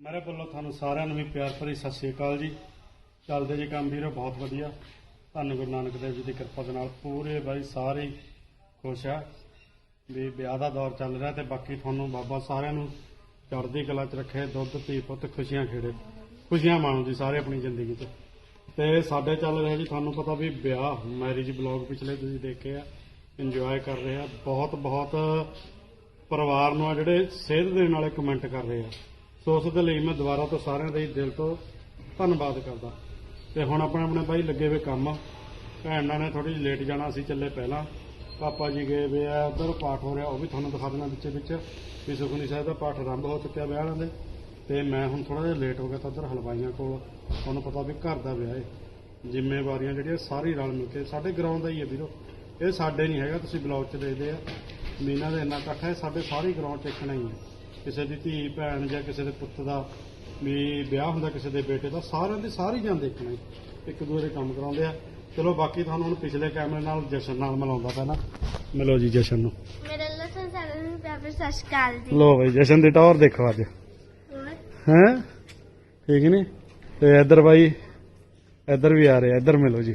ਮੇਰੇ ਵੱਲੋਂ ਤੁਹਾਨੂੰ ਸਾਰਿਆਂ ਨੂੰ ਵੀ ਪਿਆਰ ਭਰੀ ਸਤਿ ਸ੍ਰੀ ਅਕਾਲ ਜੀ। ਚੱਲਦੇ ਜੀ ਕੰਮ ਵੀਰੋ, ਬਹੁਤ ਵਧੀਆ। ਧੰਨ ਗੁਰੂ ਨਾਨਕ ਦੇਵ ਜੀ ਦੀ ਕਿਰਪਾ ਦੇ ਨਾਲ ਪੂਰੇ ਬਾਈ ਸਾਰੇ ਖੁਸ਼ ਆ ਵੀ ਵਿਆਹ ਦਾ ਦੌਰ ਚੱਲ ਰਿਹਾ ਤੇ ਬਾਕੀ ਤੁਹਾਨੂੰ ਬਾਬਾ ਸਾਰਿਆਂ ਨੂੰ ਚੜ੍ਹਦੀ ਕਲਾ 'ਚ ਰੱਖੇ, ਦੁੱਧ, ਧੀ ਪੁੱਤ, ਖੁਸ਼ੀਆਂ ਖੇੜੇ। ਖੁਸ਼ੀਆਂ ਮਾਣੋ ਜੀ ਸਾਰੇ ਆਪਣੀ ਜ਼ਿੰਦਗੀ 'ਚ। ਤੇ ਸਾਡੇ ਚੱਲ ਰਿਹਾ ਜੀ, ਤੁਹਾਨੂੰ ਪਤਾ ਵੀ ਵਿਆਹ ਮੈਰਿਜ ਬਲੌਗ ਪਿਛਲੇ ਤੁਸੀਂ ਦੇਖੇ ਆ ਇੰਜੋਏ ਕਰ ਰਹੇ ਆ। ਬਹੁਤ ਬਹੁਤ ਪਰਿਵਾਰ ਨੂੰ ਆ ਜਿਹੜੇ ਸੇਧ ਦੇਣ ਵਾਲੇ ਕਮੈਂਟ ਕਰ ਰਹੇ ਆ। ਸੋ ਉਸ ਦੇ ਲਈ ਮੈਂ ਦੁਬਾਰਾ ਤੋਂ ਸਾਰਿਆਂ ਦਾ ਹੀ ਦਿਲ ਤੋਂ ਧੰਨਵਾਦ ਕਰਦਾ। ਤੇ ਹੁਣ ਆਪਣੇ ਆਪਣੇ ਭਾਈ ਲੱਗੇ ਹੋਏ ਕੰਮ ਭੈਣਾਂ ਨੇ ਥੋੜੀ ਜਿਹੀ ਲੇਟ ਜਾਣਾ, ਅਸੀਂ ਚੱਲੇ ਪਹਿਲਾਂ। ਪਾਪਾ ਜੀ ਗਏ ਵੇ ਆ, ਉਧਰ ਪਾਠ ਹੋ ਰਿਹਾ, ਉਹ ਵੀ ਤੁਹਾਨੂੰ ਦਿਖਾ ਦੇਣਾ ਵਿੱਚੇ ਵਿੱਚ। ਵੀ ਸੁਖਨੀ ਸਾਹਿਬ ਦਾ ਪਾਠ ਆਰੰਭ ਹੋ ਚੁੱਕਿਆ ਵਿਆਹ ਵਾਲਿਆਂ ਦੇ ਤੇ ਮੈਂ ਹੁਣ ਥੋੜਾ ਜਿਹਾ ਲੇਟ ਹੋ ਗਿਆ ਤਾਂ ਉਧਰ ਹਲਵਾਈਆਂ ਕੋਲ। ਤੁਹਾਨੂੰ ਪਤਾ ਵੀ ਘਰ ਦਾ ਵਿਆਹ ਹੈ ਜ਼ਿੰਮੇਵਾਰੀਆਂ ਜਿਹੜੀਆਂ ਸਾਰੀ ਰਲ ਮਿਲ ਕੇ, ਸਾਡੇ ਗਰਾਊਂਡ ਦਾ ਹੀ ਹੈ ਵੀਰੋ। ਇਹ ਸਾਡੇ ਨਹੀਂ ਹੈਗਾ, ਤੁਸੀਂ ਬਲੌਗ 'ਚ ਦੇਖਦੇ ਆ। ਮੀਨਾ ਦਾ ਇੰਨਾ ਇਕੱਠ ਹੈ, ਸਾਡੇ ਸਾਰੀ ਗਰਾਊਂਡ 'ਚ ਇੱਕਣਾ ਹੀ ਹੈ ਕਿਸੇ ਦੀ ਧੀ ਭੈਣ ਜਾਂ ਕਿਸੇ ਦੇ ਪੁੱਤ ਦਾ ਵੀ ਵਿਆਹ ਹੁੰਦਾ ਕਿਸੇ ਦੇ ਬੇਟੇ ਦਾ ਸਾਰਿਆਂ ਦੇ ਸਾਰੇ ਜਾਂਦੇ ਦੇਖਣਾ ਇੱਕ ਦੂਜੇ ਦੇ ਕੰਮ ਕਰਾਉਂਦੇ ਆ। ਚਲੋ ਬਾਕੀ ਤੁਹਾਨੂੰ ਹੁਣ ਪਿਛਲੇ ਕੈਮਰੇ ਨਾਲ ਜਸ਼ਨ ਨਾਲ ਮਿਲਾਉਂਦਾ ਪਹਿਲਾਂ। ਮਿਲੋ ਜੀ ਜਸ਼ਨ ਨੂੰ। ਮੇਰੇ ਲਸਣ ਸਾਰਿਆਂ ਨੂੰ ਪਿਆਰ ਭਰੀ ਸਤਿ ਸ਼੍ਰੀ ਅਕਾਲ ਜੀ। ਲੋ ਬਈ ਜਸ਼ਨ ਦੀ ਟੌਰ ਦੇਖੋ ਅੱਜ। ਹੈ? ਠੀਕ ਨਹੀਂ? ਤੇ ਇੱਧਰ ਬਾਈ ਇੱਧਰ ਵੀ ਆ ਰਹੇ। ਆ ਇੱਧਰ ਮਿਲੋ ਜੀ।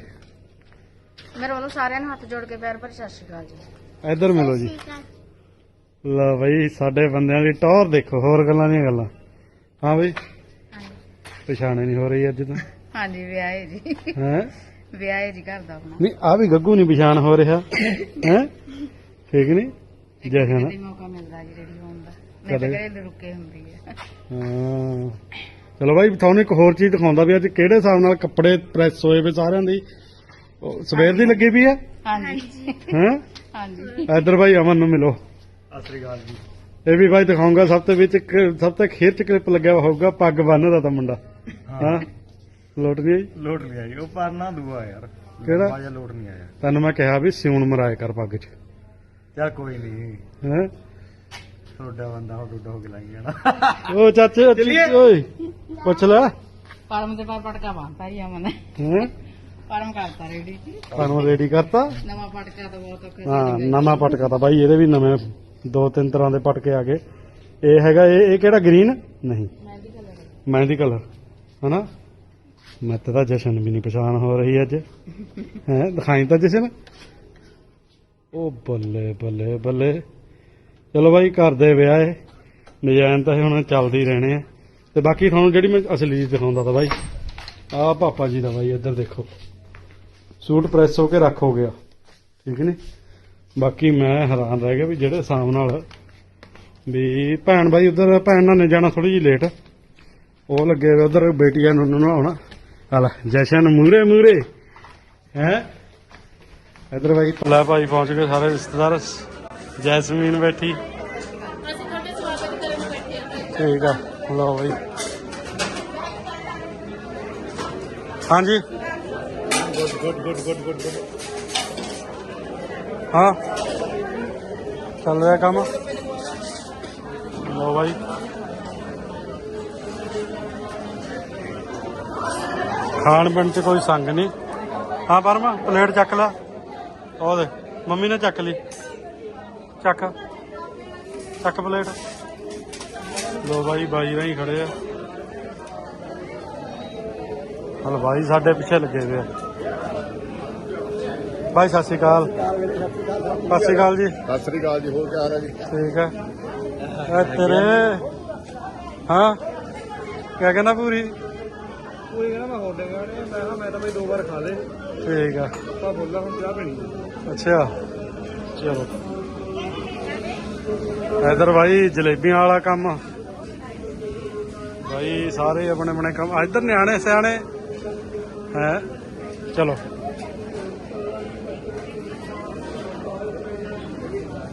ਮੇਰੇ ਵੱਲੋਂ ਸਾਰਿਆਂ ਨੂੰ ਹੱਥ ਜੋੜ ਕੇ ਪਿਆਰ ਭਰੀ ਸਤਿ ਸ਼੍ਰੀ ਅਕਾਲ ਜੀ। ਇੱਧਰ ਮਿਲੋ ਜੀ। ਲਓ ਬਈ ਸਾਡੇ ਬੰਦਿਆਂ ਦੀ ਟੌਰ ਦੇਖੋ ਹੋਰ ਗੱਲਾਂ ਦੀਆਂ ਗੱਲਾਂ। ਹਾਂ ਬਈ ਪਛਾਣੇ ਨਹੀਂ ਹੋ ਰਹੀ ਅੱਜ ਤਾਂ। ਹਾਂਜੀ ਵਿਆਹ ਹੈ ਜੀ। ਹੈ? ਵਿਆਹ ਹੈ ਜੀ ਘਰ ਦਾ ਆਪਣਾ। ਨਹੀਂ ਆ ਵੀ ਗੱਗੂ ਨਹੀਂ ਪਛਾਣ ਹੋ ਰਿਹਾ। ਹੈ? ਠੀਕ ਨਹੀਂ? ਜਸ਼ਨ ਕਦੇ ਮੌਕਾ ਮਿਲਦਾ ਜੀ ਰੈਡੀ ਹੋਣ ਦਾ। ਨਹੀਂ ਤਾਂ ਕਦੇ? ਘਰੇ ਰੁਕੇ ਹੁੰਦੀ ਹੈ ਹਾਂ। ਚਲੋ ਬਾਈ ਤੁਹਾਨੂੰ ਇੱਕ ਹੋਰ ਚੀਜ਼ ਦਿਖਾਉਂਦਾ ਵੀ ਅੱਜ ਕਿਹੜੇ ਹਿਸਾਬ ਨਾਲ ਕੱਪੜੇ ਪ੍ਰੈਸ ਹੋਏ ਵੇ ਸਾਰਿਆਂ ਦੀ? ਉਹ ਸਵੇਰ ਦੀ ਲੱਗੀ ਵੀ ਆ? ਹਾਂਜੀ। ਹੈ? ਹਾਂਜੀ। ਇੱਧਰ ਬਾਈ ਅਮਨ ਨੂੰ ਮਿਲੋ। ਸਤਿ ਗੱਲ ਜੀ। ਇਹ ਵੀ ਬਾਈ ਦਿਖਾਉਂਗਾ ਸਭ ਤੋਂ ਵਿੱਚ ਇੱਕ ਸਭ ਤੋਂ ਖੇਰ ਚ ਕਲਿੱਪ ਲੱਗਿਆ ਹੋਊਗਾ ਪੱਗ ਬੰਨਦਾ ਤਾਂ ਮੁੰਡਾ। ਹਾਂ। ਲੋਟ ਨਹੀਂ ਆਈ? ਲੋਟ ਨਹੀਂ ਆਈ। ਉਹ ਪਰਨਾ ਦੂਆ ਯਾਰ। ਕਿਹੜਾ? ਬਾਜਾ ਲੋਟ ਨਹੀਂ ਆਇਆ। ਤੈਨੂੰ ਮੈਂ ਕਿਹਾ ਵੀ ਸਿਉਣ ਮਰਾਏ ਕਰ ਪੱਗ ਚ। ਚੱਲ ਕੋਈ ਨਹੀਂ। ਹੈ? ਤੁਹਾਡਾ ਬੰਦਾ ਹੋ ਡੁੱਡਾ ਹੋ ਕੇ ਲਾਈ ਜਾਣਾ। ਓ ਚਾਚੇ ਚੱਲੀਏ। ਓਏ ਪੁੱਛ ਲੈ। ਪਰਮ ਦੇ ਪਰ ਪਟਕਾ ਬੰਨਤਾ ਜੀ ਅਮਨ ਨੇ ਹੈ? ਪਰਮ ਕਰਤਾ ਰੈਡੀ। ਤੁਹਾਨੂੰ ਰੈਡੀ ਕਰਤਾ? ਨਵਾਂ ਪਟਕਾ ਤਾਂ ਬਹੁਤ ਔਖਾ ਹਾਂ ਨਵਾਂ ਪਟਕਾ ਤਾਂ ਬਾਈ ਇਹਦੇ ਵੀ ਨਵੇਂ ਦੋ ਤਿੰਨ ਤਰ੍ਹਾਂ ਦੇ ਪਟਕੇ ਆ ਗਏ। ਇਹ ਹੈਗਾ, ਇਹ ਇਹ ਕਿਹੜਾ ਗ੍ਰੀਨ? ਨਹੀਂ। ਮਹਿੰਦੀ ਕਲਰ। ਮਹਿੰਦੀ ਕਲਰ ਹਨਾ? ਮੈਂ ਤਾਂ ਜਸ਼ਨ ਵੀ ਨਹੀਂ ਪਛਾਣ ਹੋ ਰਹੀ ਅੱਜ। ਹੈ? ਦਿਖਾਈ ਤਾਂ ਜਸ਼ਨ? ਉਹ ਬੱਲੇ ਬੱਲੇ ਬੱਲੇ। ਚਲੋ ਬਾਈ, ਘਰ ਦੇ ਵਿਆਹ ਏ। ਡਿਜ਼ਾਈਨ ਤਾਂ ਹੁਣ ਚੱਲਦੇ ਹੀ ਰਹਿਣੇ ਆ। ਤੇ ਬਾਕੀ ਤੁਹਾਨੂੰ ਜਿਹੜੀ ਮੈਂ ਅਸਲੀ ਚੀਜ਼ ਦਿਖਾਉਂਦਾ ਤਾਂ ਬਾਈ ਆਹ ਪਾਪਾ ਜੀ ਦਾ ਬਾਈ, ਇੱਧਰ ਦੇਖੋ। ਸੂਟ ਪ੍ਰੈਸ ਹੋ ਕੇ ਰੱਖ ਹੋ ਗਿਆ। ਠੀਕ ਨੇ? ਬਾਕੀ ਮੈਂ ਹੈਰਾਨ ਰਹਿ ਗਿਆ ਵੀ ਜਿਹੜੇ ਹਿਸਾਬ ਨਾਲ ਵੀ ਭੈਣ ਬਾਈ ਉਧਰ ਭੈਣ ਨਾਲ ਨੇ ਜਾਣਾ ਥੋੜੀ ਜਿਹੀ ਲੇਟ ਉਹ ਲੱਗੇ ਉਧਰ ਬੇਟੀਆਂ ਨੂੰ ਨਹਾਉਣਾ ਹਲਾ ਜਸ਼ਨ ਮੂਰੇ ਮੂਰੇ ਹੈ? ਇਧਰ ਬਾਈ। ਲੈ ਭਾਈ ਪਹੁੰਚ ਗਏ ਸਾਰੇ ਰਿਸ਼ਤੇਦਾਰ। ਜੈਸਮੀਨ ਬੈਠੀ। ਠੀਕ ਆ ਲਓ ਬਾਈ। ਹਾਂਜੀ। Good good good good good ਹਾਂ। ਚੱਲ ਰਿਹਾ ਕੰਮ। ਲੋ ਬਾਈ। ਖਾਣ ਪੀਣ ਚ ਕੋਈ ਸੰਗ ਨਹੀਂ। ਹਾਂ, ਪਰਮਾ, ਪਲੇਟ ਚੱਕ ਲੈ। ਉਹ ਦੇ ਮੰਮੀ ਨੇ ਚੱਕ ਲਈ। ਚੱਕ। ਚੱਕ ਪਲੇਟ। ਲੋ ਬਾਈ ਬਾਈ ਰਾਹੀਂ ਖੜੇ ਆ। ਹਲਵਾਈ ਸਾਡੇ ਪਿੱਛੇ ਲੱਗੇ ਹੋਏ ਆ। ਬਾਈ ਸਤਿ ਸ਼੍ਰੀ ਅਕਾਲ। ਸਤਿ ਸ਼੍ਰੀ ਅਕਾਲ ਜੀ। ਸਤਿ ਸ੍ਰੀ ਅਕਾਲ ਜੀ ਹੋਰ ਕੀ ਹਾਲ ਹੈ ਜੀ? ਠੀਕ ਹੈ। ਇਹ ਤੇਰੇ ਹਾਂ? ਕਿਆ ਕਹਿੰਦਾ ਪੂਰੀ? ਕੋਈ ਕਹਿੰਦਾ ਮੈਂ ਹੋਡੇ ਗਾਣੇ ਮੈਂ ਕਿਹਾ ਮੈਂ ਤਾਂ ਬਈ ਦੋ ਵਾਰ ਖਾ ਲੇ। ਠੀਕ ਆ। ਤਾਂ ਬੋਲਾ ਹੁਣ ਚਾਹ ਪੀਣੀ ਹੈ। ਅੱਛਾ। ਚਲੋ। ਇਧਰ ਭਾਈ ਜਲੇਬੀਆਂ ਵਾਲਾ ਕੰਮ। ਭਾਈ ਸਾਰੇ ਆਪਣੇ ਆਪਣੇ ਕੰਮ। ਇਧਰ ਨਿਆਣੇ ਸਿਆਣੇ। ਹੈ? ਚਲੋ।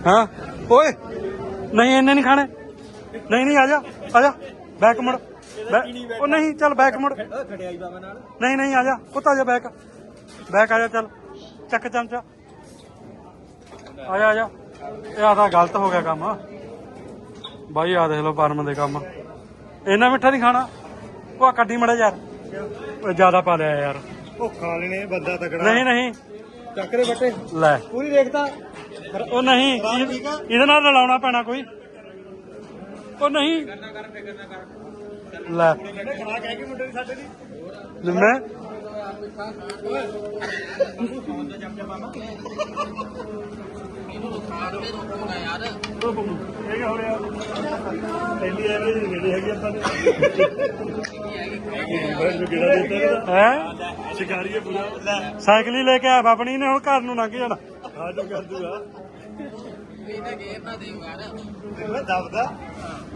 ਹਾਂ? ਓਏ ਨਹੀਂ ਇਹਨੇ ਨਹੀਂ ਖਾਣੇ। ਨਹੀਂ ਨਹੀਂ ਆ ਜਾ ਆ ਜਾ। ਬੈਕ ਮੁੜ। ਉਹ ਨਹੀਂ ਚੱਲ ਬੈਕ ਮੁੜ। ਖੜਿਆਈ ਬਾਬਾ ਨਾਲ ਨਹੀਂ ਨਹੀਂ ਆ ਜਾ। ਪੁੱਤ ਆ ਜਾ ਬੈਕ। ਬੈਕ ਆ ਜਾ ਚੱਲ। ਚੱਕ ਚਮਚਾ। ਆ ਜਾ ਆ ਜਾ। ਇਹ ਆਦਾ ਗਲਤ ਹੋ ਗਿਆ ਕੰਮ। ਬਾਈ ਆ ਦੇਖ ਲਓ ਪਰਮ ਦੇ ਕੰਮ। ਇੰਨਾ ਮਿੱਠਾ ਨਹੀਂ ਖਾਣਾ। ਉਹ ਕੱਢੀ ਮੜਾ ਯਾਰ। ਉਹ ਜ਼ਿਆਦਾ ਪਾ ਲਿਆ ਯਾਰ। ਉਹ ਖਾ ਲੈਣੇ ਬੰਦਾ ਤਕੜਾ। ਨਹੀਂ ਨਹੀਂ। ਚੱਕਰੇ ਬੱਟੇ। ਲੈ। ਪੂਰੀ ਦੇਖਦਾ ਉਹ ਨਹੀਂ ਇਹ- ਇਹਦੇ ਨਾਲ ਰਲਾਉਣਾ ਪੈਣਾ ਕੋਈ। ਉਹ ਨਹੀਂ। ਲੈ। ਕਹਿੰਦੇ ਖੜਾ ਕਹਿ ਕੇ ਮੁੰਡੇ ਦੀ ਸਾਡੇ ਦੀ ਨਿੰਮੇ ਇਹ ਕੀ ਹੋ? ਸ਼ਿਕਾਰੀ ਪੂਰਾ ਸਾਈਕਲ ਹੀ ਲੈ ਕੇ ਆਇਆ ਬਾਪਣੀ ਨੇ ਹੁਣ ਘਰ ਨੂੰ ਲੰਘ ਜਾਣਾ। ਆ ਜੋ ਕਰ ਦੂਗਾ। ਇਹ ਦਬਦਾ।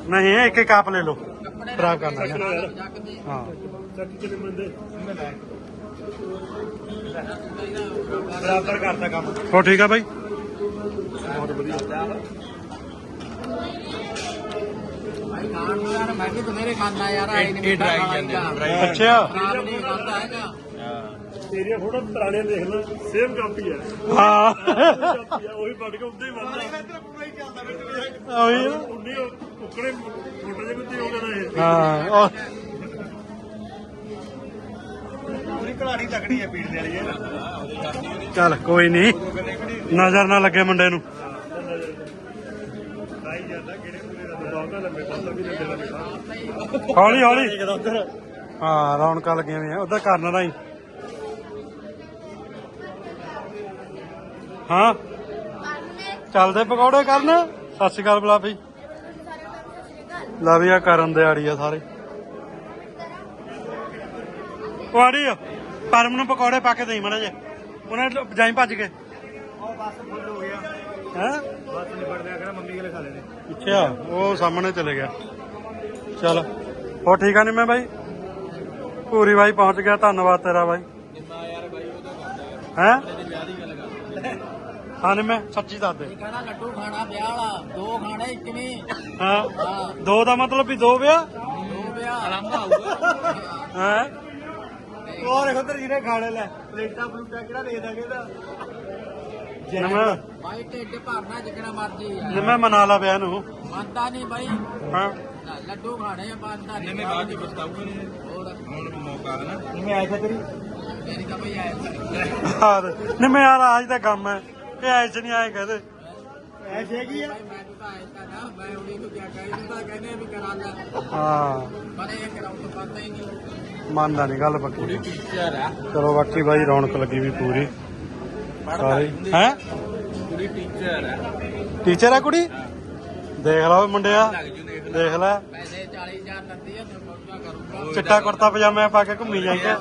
ਨਹੀਂ ਇੱਕ ਇੱਕ ਆਪ ਲੈ ਲਓ। ਖਰਾਬ ਕਰਨਾ ਹੈ। ਯਾਰ ਹਾਂ। ਚੱਕ ਕੇ ਮੰਦੇ ਬਰਾਬਰ ਕਰਦਾ ਕੰਮ। ਹੋ ਠੀਕ ਆ ਬਾਈ? ਬਹੁਤ ਵਧੀਆ। ਮੈਂ ਵੀ ਮੇਰੇ ਖਾਣਾ ਯਾਰ ਆਈ ਨਹੀਂ ਇਹ ਡਰਾਈ ਜਾਂਦੇ ਨੇ ਅੱਛਾ। ਖਰਾਬ ਨਹੀਂ ਕਰਦਾ ਹੈਗਾ। ਤੇਰੀਆਂ ਫੋਟੋ ਪੁਰਾਣੀਆਂ ਦੇਖ ਲੈ ਸੇਮ ਕਾਪੀ ਹੈ। ਹਾਂ ਕਾਪੀ ਹੈ ਉਹੀ ਪੜ ਕੇ ਉੱਤੇ ਹੀ ਬੰਦਾ ਉਹੀ ਆ। ਉੰਨੀ ਉਕੜੇ ਫੋਟੋ ਦੇ ਵਿੱਚ ਹੋ ਗਿਆ ਇਹ। ਹਾਂ ਉਹ ਪੂਰੀ ਕਹਾਣੀ ਤਕੜੀ ਹੈ ਪੀੜ ਦੇ ਵਾਲੀ ਚੱਲ ਕੋਈ ਨਹੀਂ। ਨਜ਼ਰ ਨਾ ਲੱਗੇ ਮੁੰਡੇ ਨੂੰ। ਹੌਲੀ ਹੌਲੀ। ਹਾਂ ਰੌਣਕਾਂ ਲੱਗੀਆਂ ਹੋਈਆਂ ਉਧਰ ਕਰਨ ਦਾ ਹੀ ਹਾਂ। ਚੱਲਦੇ ਪਕੌੜੇ ਕਰਨ? ਸਤਿ ਸ਼੍ਰੀ ਅਕਾਲ ਬੁਲਾ ਬਈ ਲਾ ਵੀ ਆ ਕਰਨ ਦੇ ਆੜੀ ਆ ਸਾਰੇ। ਉਹ ਆੜੀ ਆ ਪਰਮ ਨੂੰ ਪਕੌੜੇ ਪਾ ਕੇ ਦੇਈ ਮੜਾ ਜੇ ਉਹਨੇ ਜਾਈ ਭੱਜ ਕੇ। ਉਹ ਬਸ ਫੁੱਲ ਹੋ ਗਿਆ। ਹੈ? ਬਸ ਨਿਬੜ ਲਿਆ ਕਹਿੰਦਾ ਮੰਮੀ ਕੋਲੇ ਖਾ ਲੈਣੇ। ਅੱਛਾ ਉਹ ਸਾਹਮਣੇ ਚਲੇ ਗਿਆ। ਚੱਲ ਹੋ ਠੀਕ ਆ ਨੀ ਮੈਂ ਬਾਈ? ਪੂਰੀ ਬਾਈ ਪਹੁੰਚ ਗਿਆ ਧੰਨਵਾਦ ਤੇਰਾ ਬਾਈ। ਹੈ? ਹਾਂ ਨੀ ਮੈਂ ਸੱਚੀ ਦੱਸ ਦੇ। ਕਹਿੰਦਾ ਲੱਡੂ ਖਾਣਾ ਵਿਆਹ ਵਾਲਾ ਦੋ ਖਾਣੇ ਇੱਕ ਨਹੀਂ। ਹਾਂ ਦੋ ਦਾ ਮਤਲਬ ਵੀ ਦੋ ਵਿਆਹ? ਦੋ ਵਿਆਹ। ਆਰਾਮ ਆਊਗਾ। ਹੈ? ਹੋਰ ਤੇ ਜਿਹਨੇ ਖਾਣੇ ਲੈ ਪਲੇਟਾਂ ਪਲੂਟਾਂ ਕਿਹੜਾ ਦੇ ਦਾਂਗੇ ਇਹਦਾ? ਨਿੰਮੇ ਬਾਈ ਢਿੱਡ ਭਰਨਾ ਜਿਕਣਾ ਮਰਜ਼ੀ ਨਿੰਮੇ ਮਨਾ ਲਾ ਵਿਆਹ ਨੂੰ। ਮੰਨਦਾ ਨਹੀਂ ਬਾਈ। ਹਾਂ। ਲੱਡੂ ਖਾਣੇ ਆ ਮੰਨਦਾ ਨਹੀਂ ਮੈਂ ਬਾਅਦ ਚ ਪਛਤਾਊਗਾ ਨਹੀਂ ਹੋਰ। ਹੁਣ ਮੌਕਾ ਹੈ ਨਾ। ਜਿਵੇਂ ਆਇਆ ਤੇਰੀ। ਮੇਰੀ ਤਾਂ ਆਇਆ। ਯਾਰ ਦਾ ਕੰਮ ਹੈ। ਐਸ ਨਹੀਂ ਆਏ ਕਹਦੇ। ਐਸੇ ਕੀ ਆ। ਮੈਂ ਤਾਂ ਆਇਆ ਤਾਂ ਨਾ ਮੈਂ ਉਹਨੇ ਨੂੰ ਕਿਹਾ ਕਹੀ ਤੂੰ ਤਾਂ ਕਹਿੰਦੇ ਵੀ ਕਰਾ ਲੈ ਹਾਂ। ਪਰ ਇਹ ਕਰਾਉਂ ਤਾਂ ਪਤਾ ਹੀ ਨਹੀਂ। ਮੰਨਦਾ ਨਹੀਂ ਗੱਲ ਪੱਕੀ। ਚਲੋ ਬਾਕੀ ਬਾਈ ਰੌਣਕ ਲੱਗੀ ਵੀ ਪੂਰੀ। ਸਾਰੀ। ਹੈ? ਕੁੜੀ ਟੀਚਰ ਆ। ਟੀਚਰ ਆ ਕੁੜੀ? ਦੇਖ ਲਓ ਮੁੰਡਿਆ। ਦੇਖ ਲੈ। ਪੈਸੇ 40000 ਦਿੰਦੀ ਆ ਕਰੂੰਗਾ ਚਿੱਟਾ ਕੁੜਤਾ ਪਜਾਮਾ ਪਾ ਕੇ ਘੁੰਮੀ ਜਾਂਦੇ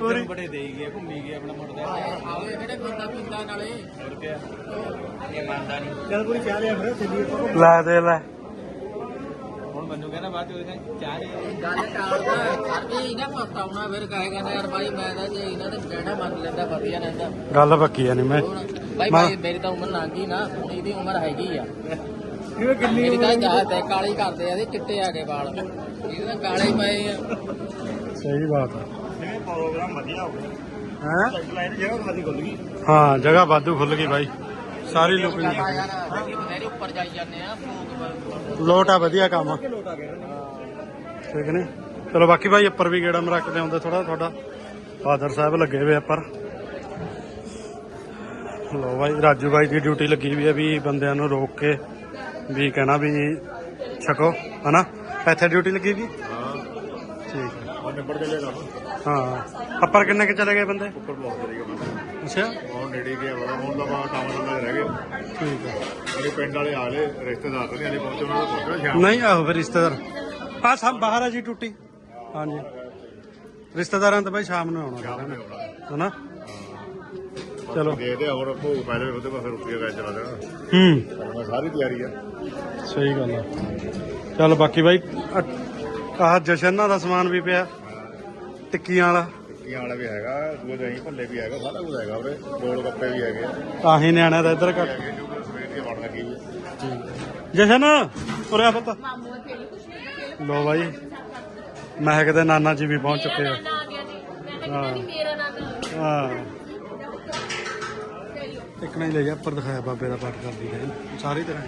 ਪੂਰੀ। ਬੜੇ ਦੇਈ ਗਏ ਘੁੰਮੀ ਗਏ ਆਪਣਾ ਮੁੰਡਾ ਆਵੇ ਕਿਹੜੇ ਬੰਦਾ ਪਿੰਦਾ ਨਾਲੇ। ਹੋਰ ਕੀ ਇਹ ਮੰਨਦਾ ਨਹੀਂ ਚੱਲ ਪੂਰੀ ਚਾਹ ਲਿਆ ਫਿਰ ਆਪਾਂ ਲੈ ਦੇ ਲੈ। ਹੁਣ ਮੈਨੂੰ ਕਹਿੰਦਾ ਬਾਅਦ ਚ ਚਾਹ ਦੇ। ਗੱਲ ਟਾਲਦਾ ਅਰੇ ਇਹਨਾਂ ਪਸਤਾਉਣਾ ਫਿਰ ਕਹੇਗਾ ਨਾ ਯਾਰ ਭਾਈ ਮੈਂ ਤਾਂ ਜੇ ਇਹਨਾਂ ਦੇ ਕਹਿਣਾ ਮੰਨ ਲੈਂਦਾ ਵਧੀਆ ਰਹਿੰਦਾ। ਗੱਲ ਪੱਕੀ ਆ ਨਹੀਂ ਮੈਂ ਭਾਈ ਮੇਰੀ ਤਾਂ ਉਮਰ ਲੰਘ ਗਈ ਨਾ ਹੁਣ ਇਹਦੀ ਉਮਰ ਹੈਗੀ ਆ। ਇਹ ਕਿੰਨੀ ਮੇਰੀ ਤਾਂ ਜਾਤ ਹੈ ਕਾਲੀ ਕਰਦੇ ਆ ਇਹਦੇ ਚਿੱਟੇ ਆ ਗਏ ਵਾਲ। ਇਹਦੇ ਤਾਂ ਕਾਲੇ ਹੀ ਪਏ ਆ। ਸਹੀ ਬਾਤ ਹੈ ਜਿਵੇਂ ਪ੍ਰੋਗਰਾਮ ਵਧੀਆ ਹੋ? ਗਿਆ ਹੈ ਲਾਈਨ ਜਗ੍ਹਾ ਖਾਦੀ ਖੁੱਲ ਗਈ। ਹਾਂ ਜਗ੍ਹਾ ਵਾਧੂ ਖੁੱਲ ਗਈ ਬਾਈ। ਸਾਰੀ ਲੁਕਿੰਗ ਆਪਾਂ ਯਾਰ ਅਸੀਂ ਬਥੇਰੇ ਉੱਪਰ ਜਾਈ ਜਾਂਦੇ ਆ ਭੋਗ ਲੋਟ ਆ ਵਧੀਆ ਕੰਮ ਠੀਕ ਨੇ? ਚਲੋ ਬਾਕੀ ਭਾਈ ਉੱਪਰ ਵੀ ਗੇੜਾ ਮਰਕਦੇ ਆਉਂਦੇ ਥੋੜਾ ਤੁਹਾਡਾ। ਫਾਦਰ ਸਾਹਿਬ ਲੱਗੇ ਹੋਏ ਆ ਉੱਪਰ। ਲੋ ਭਾਈ ਰਾਜੂ ਭਾਈ ਦੀ ਡਿਊਟੀ ਲੱਗੀ ਵੀ ਆ ਵੀ ਬੰਦਿਆਂ ਨੂੰ ਰੋਕ ਕੇ ਵੀ ਕਹਿਣਾ ਵੀ ਛਕੋ ਹਨਾ? ਇੱਥੇ ਡਿਊਟੀ ਲੱਗੀ ਵੀ? ਠੀਕ। ਹੈ ਉਹ ਨਿਬੜ ਚੱਲੇ ਕੰਮ ਹਾਂ। ਉੱਪਰ ਕਿੰਨੇ ਕਿ ਚਲੇ ਗਏ ਬੰਦੇ? ਉੱਪਰ ਪਹੁੰਚ ਚਲੇ ਗਏ ਅੱਛਾ। ਹੁਣ ਨੇੜੇ ਗਿਆ ਵਾ। ਹੁਣ ਕੰਮ ਨਾਲ ਰਹਿ ਗਏ। ਠੀਕ ਹੈ ਸਾਡੇ ਪਿੰਡ ਵਾਲੇ ਆਲੇ ਰਿਸ਼ਤੇਦਾਰ ਨਹੀਂ ਹਲੇ ਪਹੁੰਚੇ ਉਹਨਾਂ ਦਾ ਪਹੁੰਚਣਾ ਸ਼ਾਮ ਨਹੀਂ ਆਹੋ ਫਿਰ ਰਿਸ਼ਤੇਦਾਰ। ਆ ਸਭ ਬਾਹਰ ਆ ਜੀ ਟੁੱਟੀ। ਹਾਂਜੀ। ਰਿਸ਼ਤੇਦਾਰਾਂ ਤਾਂ ਭਾਈ ਸ਼ਾਮ ਨੂੰ ਆਉਣਾ। ਹਨਾ? ਚਲੋ। ਦੇ ਦੇ ਹੋਰ ਭੋਗ ਪੈ ਜਾਵੇ ਉਹਦੇ ਬਾਅਦ ਫਿਰ ਰੁਪਈਆ ਗਏ ਚਲਾ ਜਾਣਾ ਹੂੰ। ਹੁਣ ਸਾਰੀ ਤਿਆਰੀ ਆ। ਸਹੀ ਗੱਲ ਆ। ਚੱਲ ਬਾਕੀ ਬਾਈ ਆਹ ਜਸ਼ਨਾਂ ਦਾ ਸਮਾਨ ਵੀ ਪਿਆ ਟਿੱਕੀਆਂ ਵਾਲਾ। ਟਿੱਕੀਆਂ ਵਾਲਾ ਵੀ ਹੈਗਾ ਦੂਏ ਦਹੀਂ ਭੱਲੇ ਵੀ ਹੈਗਾ ਸਾਰਾ ਕੁਝ ਹੈਗਾ ਉਰੇ ਗੋਲ ਗੱਪੇ ਵੀ ਹੈਗੇ ਆ। ਤਾਂ ਹੀ ਨਿਆਣਿਆਂ ਦਾ ਇੱਧਰ ਘੱਟ ਹੈਗੇ ਜੋ ਸਵੇਰ ਦੀ ਜਸ਼ਨ ਉਰੇ ਆ ਪੁੱਤ। ਲੋ ਬਾਈ ਮਹਿਕ ਦੇ ਨਾਨਾ ਜੀ ਵੀ ਪਹੁੰਚ ਚੁੱਕੇ ਆ। ਹਾਂ। ਹਾਂ। ਇੱਕ ਨਹੀਂ ਲੈ ਜਾ ਉੱਪਰ ਦਿਖਾਇਆ ਬਾਬੇ ਦਾ ਪਾਠ ਕਰਦੀ ਹੈ। ਸਾਰੀ ਤਰ੍ਹਾਂ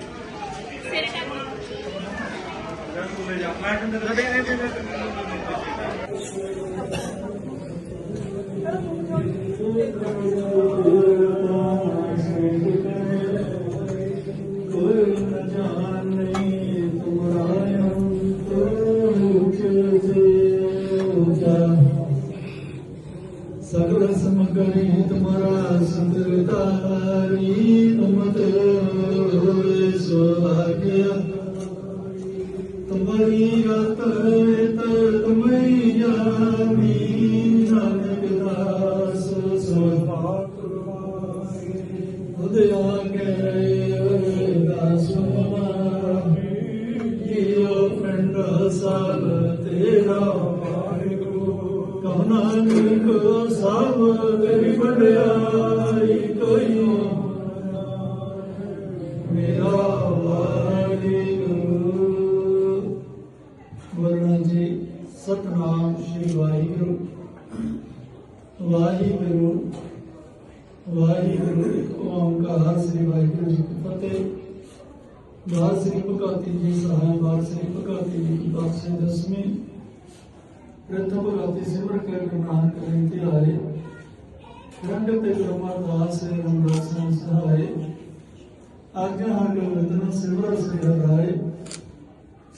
करी ਹਰੀ ਤੁਮ ਤੇ ਸੁਭਾਗਿਆ ਤੁਮਰੀ ਰਤ ਤੇ ਤੁਮਈ ਜਾਨੀ ਨਾਨਕ ਦਾਸ ਸੁਭਾ ਉਦਿਆ ਕੇ ਦਾਸ ਮਾ ਜੀਓ ਪਿੰਡ ਸਾਲ ਤੇ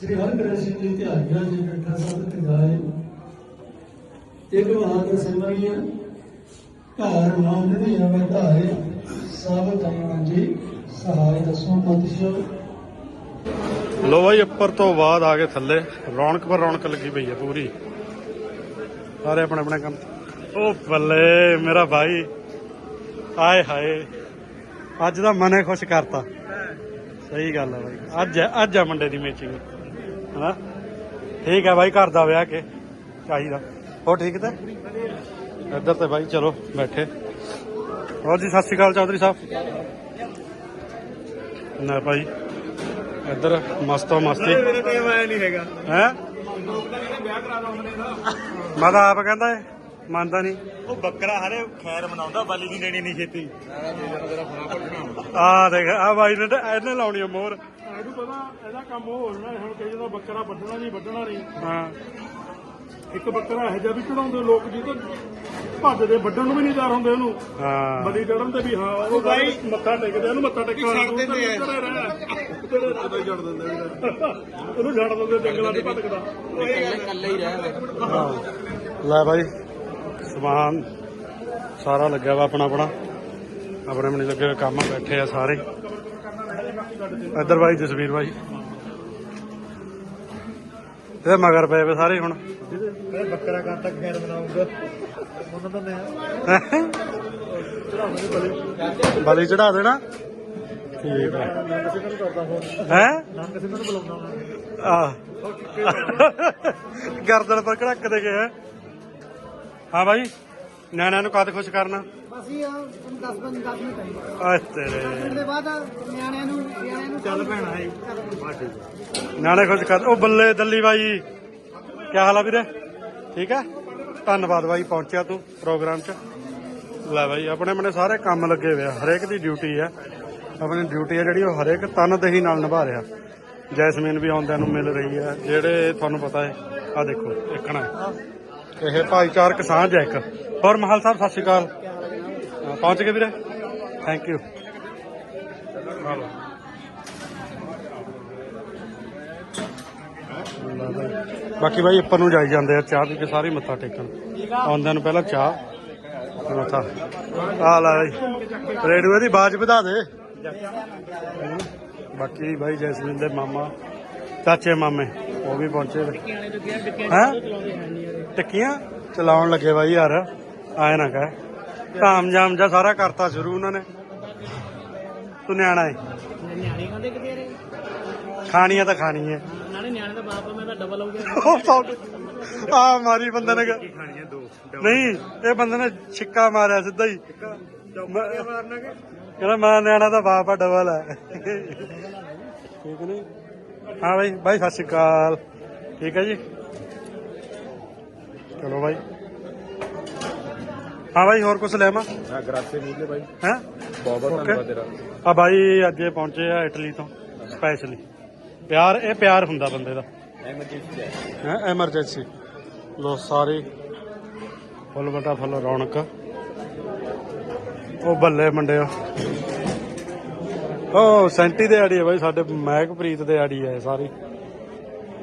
ਸ੍ਰੀ ਹਰਿ ਕ੍ਰਿਸ਼ਨ ਜੀ ਤੇ ਆਗਿਆ ਜੀ ਬੈਠਾ ਸਭ ਤੇ ਇੱਕ ਬਹਾਦਰ ਸਿਮਰੀਆ, ਘਰ ਨਾਮ ਦੀ ਵਧਾਏ ਸਭ ਜਨਾਂ ਜੀ ਸਹਾਇ ਦਸੋਂ ਪਤਿਸ਼ੋ ਲੋ ਬਾਈ, ਉੱਪਰ ਤੋਂ ਬਾਅਦ ਆ ਕੇ ਥੱਲੇ। ਰੌਣਕ ਪਰ ਰੌਣਕ ਲੱਗੀ ਪਈ ਹੈ ਪੂਰੀ। ਸਾਰੇ ਆਪਣੇ ਆਪਣੇ ਕੰਮ। ਉਹ ਬੱਲੇ, ਮੇਰਾ ਭਾਈ। ਆਏ ਹਾਏ। ਅੱਜ ਦਾ ਮਨ ਮਨੇ ਖੁਸ਼ ਕਰਤਾ। ਸਹੀ ਗੱਲ ਹੈ ਬਾਈ। ਅੱਜ ਹੈ- ਅੱਜ ਆ ਮੁੰਡੇ ਦੀ ਮੈਚਿੰਗ ਹਨਾ? ਠੀਕ ਹੈ ਬਾਈ ਘਰ ਦਾ ਵਿਆਹ ਕੇ ਚਾਹੀਦਾ। ਹੋ ਠੀਕ ਤੇ? ਇੱਧਰ ਤੇ ਬਾਈ ਚਲੋ ਬੈਠੇ। ਹੋਰ ਜੀ ਸਤਿ ਸ਼੍ਰੀ ਅਕਾਲ ਚੌਧਰੀ ਸਾਹਿਬ। ਨਾ ਭਾਈ। ਇੱਧਰ ਮਸਤੋ ਮਸਤੀ। ਮੇਰੇ ਟਾਈਮ ਆਇਆ ਨਹੀਂ ਹੈਗਾ। ਹੈ? ਵਿਆਹ ਕਰਾ ਦੋ ਉਹਨੇ ਦਾ ਮੈਂ ਤਾਂ ਆਪ ਕਹਿੰਦਾ ਏ, ਮੰਨਦਾ ਨਹੀਂ। ਉਹ ਬੱਕਰਾ ਹਰੇ ਖੈਰ ਮਨਾਉਂਦਾ ਬਾਲੀ ਨਹੀਂ ਦੇਣੀ ਨਹੀਂ ਛੇਤੀ। ਆ ਦੇਖ ਆ ਬਾਈ ਨੇ ਤਾਂ ਇਹਨੇ ਲਾਉਣੀ ਆ ਮੋਹਰ। ਇਹਨੂੰ ਪਤਾ ਇਹਦਾ ਕੰਮ ਉਹ ਹੋ ਜਾਣਾ ਹੁਣ ਕਈ ਜਦੋਂ ਬੱਕਰਾ ਵੱਢਣਾ ਨਹੀਂ ਵੱਢਣਾ ਨਹੀਂ। ਹਾਂ। ਇੱਕ ਬੱਕਰਾ ਇਹੋ ਜਿਹਾ ਵੀ ਚੜਾਉਂਦੇ ਲੋਕ ਜੀ ਤਾਂ ਭੱਜਦੇ ਵੱਢਣ ਨੂੰ ਵੀ ਨਹੀਂ ਤਿਆਰ ਹੁੰਦੇ ਉਹਨੂੰ ਹਾਂ। ਬਲੀ ਚੜਨ ਤੇ ਵੀ ਹਾਂ ਉਹ ਬਾਈ। ਮੱਥਾ ਟੇਕਦੇ ਉਹਨੂੰ ਮੱਥਾ ਟੇਕਣ ਛੱਡ ਦਿੰਦੇ ਆ। ਛੱਡ ਦਿੰਦੇ ਉਹਨੂੰ ਛੱਡ ਦਿੰਦੇ ਜੰਗਲਾਂ 'ਚ ਭਟਕਦਾ ਕੱਲੇ ਹੀ ਰਹਿ ਹਾਂ। ਲੈ ਬਾਈ ਸਮਾਨ ਸਾਰਾ ਲੱਗਿਆ ਵਾ ਆਪਣਾ ਆਪਣਾ ਆਪਣੇ ਆਪਣੇ ਲੱਗੇ ਕੰਮ ਬੈਠੇ ਆ ਸਾਰੇ। ਇੱਧਰ ਬਾਈ ਜਸਵੀਰ ਬਾਈ। ਇਹ ਮਗਰ ਪਏ ਵੇ ਸਾਰੇ ਹੁਣ। ਬੱਕਰਾ ਕਦ ਤੱਕ ਖੈਰ ਮਨਾਉਂਗਾ ਉਹਨਾਂ ਦਾ ਮੈਂ। ਬਲੀ ਚੜਾ ਦੇਣਾ। ਠੀਕ ਹੈ ਕਿਸੇ ਨੂੰ ਕਰਦਾ ਫੋਨ ਹੈ? ਨਾ ਕਿਸੇ ਨੂੰ ਬੁਲਾਉਂਦਾ ਮੈਂ ਆ ਗਰਦਨ ਪਰ ਕੜਕ ਦੇ ਗਏ ਹੈ ਬਾਈ। ਨਿਆਣਿਆਂ ਨੂੰ ਕਦ ਖੁਸ਼ ਕਰਨਾ? ਅਸੀਂ 10 15 10 ਮਿੰਟ ਆਈ। ਆ ਤੇਰੇ ਦੇ ਬਾਅਦ ਨਿਆਣਿਆਂ ਨੂੰ ਨਿਆਣਿਆਂ ਨੂੰ ਚੱਲ ਭੈਣਾ ਹੈ। ਨਿਆਣੇ ਖੁਸ਼ ਕਰ ਉਹ ਬੱਲੇ ਦੱਲੀ ਬਾਈ। ਕੀ ਹਾਲ ਆ ਵੀਰੇ? ਠੀਕ ਹੈ? ਧੰਨਵਾਦ ਬਾਈ ਪਹੁੰਚਿਆ ਤੂੰ ਪ੍ਰੋਗਰਾਮ 'ਚ। ਲੈ ਬਾਈ ਆਪਣੇ ਆਪਣੇ ਸਾਰੇ ਕੰਮ ਲੱਗੇ ਹੋਏ ਆ। ਹਰੇਕ ਦੀ ਡਿਊਟੀ ਆ ਆਪਣੀ ਡਿਊਟੀ ਆ ਜਿਹੜੀ ਉਹ ਹਰੇਕ ਤਨਦੇਹੀ ਨਾਲ ਨਿਭਾ ਰਿਹਾ। ਜੈਸਮੀਨ ਵੀ ਆਉਂਦਿਆਂ ਨੂੰ ਮਿਲ ਰਹੀ ਆ ਜਿਹੜੇ ਤੁਹਾਨੂੰ ਪਤਾ ਹੈ ਆ ਦੇਖੋ ਦੇਖਣਾ ਇਹ ਭਾਈਚਾਰਕ ਸਾਂਝ ਹੈ ਇੱਕ। ਹੋਰ ਮਹਾਲ ਸਾਹਿਬ ਸਤਿ ਸ਼੍ਰੀ ਅਕਾਲ। ਹਾਂ, ਪਹੁੰਚ ਗਏ ਵੀਰੇ? ਥੈਂਕ ਯੂ ਬਾਕੀ ਬਾਈ ਉੱਪਰ ਨੂੰ ਜਾਈ ਜਾਂਦੇ ਆ, ਚਾਹ ਪੀ ਕੇ ਸਾਰੇ ਮੱਥਾ ਟੇਕਣ। ਆਉਂਦਿਆਂ ਨੂੰ ਪਹਿਲਾਂ ਚਾਹ ਤੇ ਮੱਥਾ। ਆ ਲੈ ਬਾਈ ਰੇਡੀਓ ਦੀ ਆਵਾਜ਼ ਵਧਾ ਦੇ। ਬਾਕੀ ਬਾਈ ਜੈਸਮੀਨ ਦੇ ਮਾਮਾ, ਚਾਚੇ ਮਾਮੇ, ਉਹ ਵੀ ਪਹੁੰਚੇ ਹੈ? ਟਿੱਕੀਆਂ ਚਲਾਉਣ ਲੱਗੇ ਬਾਈ ਯਾਰ, ਆਏ ਨਾ ਕਹਿ। ਧਾਮ ਜਾਮ ਜਾ ਸਾਰਾ ਕਰਤਾ ਸ਼ੁਰੂ ਉਹਨਾਂ ਨੇ। ਤੂੰ ਨਿਆਣਾ ਏ। ਨਿਆਣੇ ਖਾਂਦੇ ਕਿਤੇ ਰੇ ਖਾਣੀਆਂ ਤਾਂ ਖਾਣੀ ਹੈ ਨਾਲੇ ਨਿਆਣੇ ਦਾ ਬਾਪ ਮੈਂ ਤਾਂ ਡਬਲ ਹੋ ਗਿਆ। ਆ ਮਾਰੀ ਬੰਦੇ ਨੇ। ਖਾਣੀਆਂ ਦੋ? ਨਹੀਂ ਇਹ ਬੰਦੇ ਨੇ ਛਿੱਕਾ ਮਾਰਿਆ ਸਿੱਧਾ ਹੀ। ਮੈਂ- ਮਾਰਨਾ ਕਿ ਕਹਿੰਦਾ ਮੈਂ ਨਿਆਣਾ ਦਾ ਬਾਪ ਆ ਡਬਲ ਹੈ ਠੀਕ ਨਹੀਂ ਹਾਂ ਬਾਈ ਬਾਈ ਸਤਿ ਸ਼੍ਰੀ ਅਕਾਲ। ਠੀਕ ਹੈ ਜੀ? ਚਲੋ ਬਾਈ। ਹਾਂ ਬਾਈ ਹੋਰ ਕੁਝ ਲੈਵਾਂ ਹਾਂ ਗਰਾਸੇ ਮੂਲੇ ਬਾਈ। ਹੈ? ਬਹੁਤ ਬਹੁਤ Okay. ਧੰਨਵਾਦ ਤੇਰਾ। ਆ ਬਾਈ ਅੱਜ ਇਹ ਪਹੁੰਚੇ ਆ ਇਟਲੀ ਤੋਂ ਸਪੈਸ਼ਲੀ ਪਿਆਰ ਇਹ ਪਿਆਰ ਹੁੰਦਾ ਬੰਦੇ ਦਾ। ਐਮਰਜੈਂਸੀ ਹੈ। ਐਮਰਜੈਂਸੀ ਲੋ ਸਾਰੇ ਫੁੱਲ ਬਟਾ ਫੁੱਲ ਰੌਣਕ। ਉਹ ਬੱਲੇ ਮੰਡਿਓ ਉਹ ਸੈਂਟੀ ਦੇ ਆੜੀ ਹੈ ਬਾਈ ਸਾਡੇ ਮਹਿਕਪ੍ਰੀਤ ਦੇ ਆੜੀ ਹੈ ਸਾਰੀ।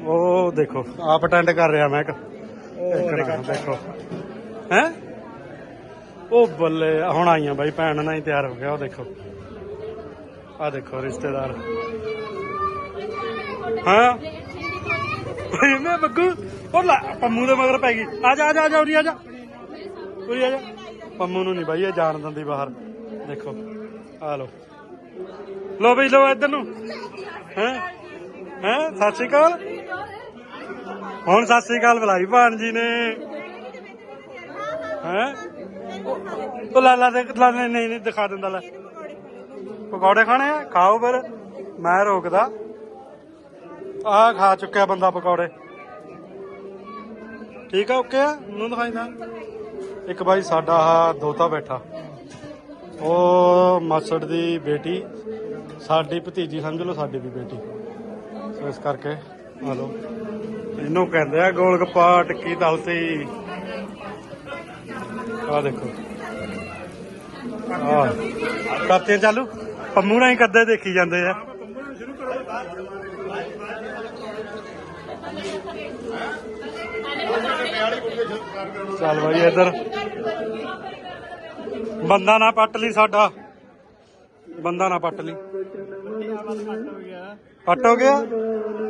ਉਹ ਦੇਖੋ ਆਪ ਅਟੈਂਡ ਕਰ ਰਿਹਾ ਮਹਿਕ। ਉਹ ਦੇਖੋ। ਹੈ? ਉਹ ਬੱਲੇ ਹੁਣ ਆਈਆਂ ਬਾਈ, ਭੈਣ ਨਾਲ ਹੀ ਤਿਆਰ ਹੋ ਗਿਆ, ਉਹ ਦੇਖੋ। ਆ ਦੇਖੋ, ਰਿਸ਼ਤੇਦਾਰ। ਹਾਂ? ਮੈਂ ਬੱਗੂ, ਉਹ ਲੈ, ਪੰਮੂ ਦੇ ਮਗਰ ਪੈ ਗਈ। ਆ ਜਾ ਆ ਜਾ ਆ ਜਾ, ਉਰੀ ਆ ਜਾ। ਉਰੀ ਆ ਜਾ। ਪੰਮੂ ਨੂੰ ਨਹੀਂ ਬਾਈ, ਇਹ ਜਾਣ ਦਿੰਦੀ ਬਾਹਰ। ਦੇਖੋ, ਆ ਲੋ ਲੋ ਬਈ ਲੋ ਇੱਧਰ ਨੂੰ। ਹੈ? ਹੈ? ਸਤਿ ਸ਼੍ਰੀ ਅਕਾਲ। ਹੁਣ ਸਤਿ ਸ਼੍ਰੀ ਅਕਾਲ ਬੁਲਾਈ ਭਾਣ ਜੀ ਨੇ। ਹੈ? ਉਹ ਲਾ ਲਾ ਦੇ, ਲਾ ਨਹੀਂ ਨਹੀਂ ਦਿਖਾ ਦਿੰਦਾ, ਲੈ। ਪਕੌੜੇ ਖਾਣੇ ਆ? ਖਾਓ ਫਿਰ। ਮੈਂ ਰੋਕਦਾ। ਆ ਖਾ ਚੁੱਕਿਆ ਬੰਦਾ ਪਕੌੜੇ। ਠੀਕ ਆ, ਓਕੇ ਆ? ਨੂੰ ਦਿਖਾਈਦਾ ਇੱਕ ਬਾਈ ਸਾਡਾ ਆ ਦੋਤਾ ਬੈਠਾ। ਉਹ ਮਾਸੜ ਦੀ ਬੇਟੀ। ਸਾਡੀ ਭਤੀਜੀ, ਸਮਝ ਲਓ ਸਾਡੀ ਵੀ ਬੇਟੀ। ਸੋ ਇਸ ਕਰਕੇ ਆ ਇਹਨੂੰ ਕਹਿੰਦੇ ਆ ਗੋਲ ਗੱਪਾ ਟਿੱਕੀ ਤਲਤੀ ਆ ਦੇਖੋ। ਆ ਕਰਤੇ ਚਾਲੂ? ਪੰਮੂ ਨਾਲ ਹੀ ਕਰਦੇ, ਦੇਖੀ ਜਾਂਦੇ ਆ। ਚੱਲ ਭਾਈ ਇੱਧਰ। ਬੰਦਾ ਨਾ ਪੱਟ ਲਈ ਸਾਡਾ। ਬੰਦਾ ਨਾ ਪੱਟ ਲਈ। ਪੱਟ ਹੋ ਗਿਆ?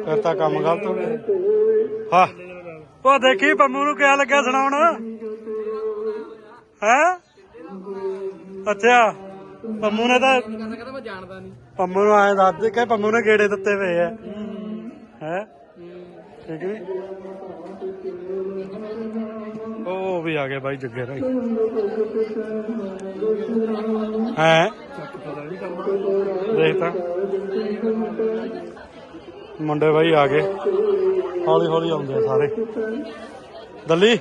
ਫਿਰ ਤਾਂ ਕੰਮ ਗਲਤ ਹੋ ਗਿਆ। ਹਾਂ। ਉਹ ਦੇਖੀ ਪੰਮੂ ਨੂੰ ਕਿਆ ਲੱਗਿਆ ਸੁਣਾਉਣ? ਹੈ? ਅੱਛਾ, ਪੰਮੂ ਨੇ ਤਾਂ ਕਹਿੰਦਾ ਮੈਂ ਜਾਣਦਾ ਨਹੀਂ ਪੰਮੂ ਨੂੰ ਆਏ ਦੱਸ ਦੇ ਕਿ ਪੰਮੂ ਨੇ ਗੇੜੇ ਦਿੱਤੇ ਪਏ ਆ। ਹੈ? ਠੀਕ ਵੀ ਉਹ ਵੀ ਆ ਗਏ ਬਾਈ, ਜੱਗੇ ਰਾਈ ਹੈ? ਦੇਖ ਤਾਂ। ਮੁੰਡੇ ਬਾਈ ਆ ਗਏ। ਹੌਲੀ ਹੌਲੀ ਆਉਂਦੇ ਆ ਸਾਰੇ। ਦੱਲੀ?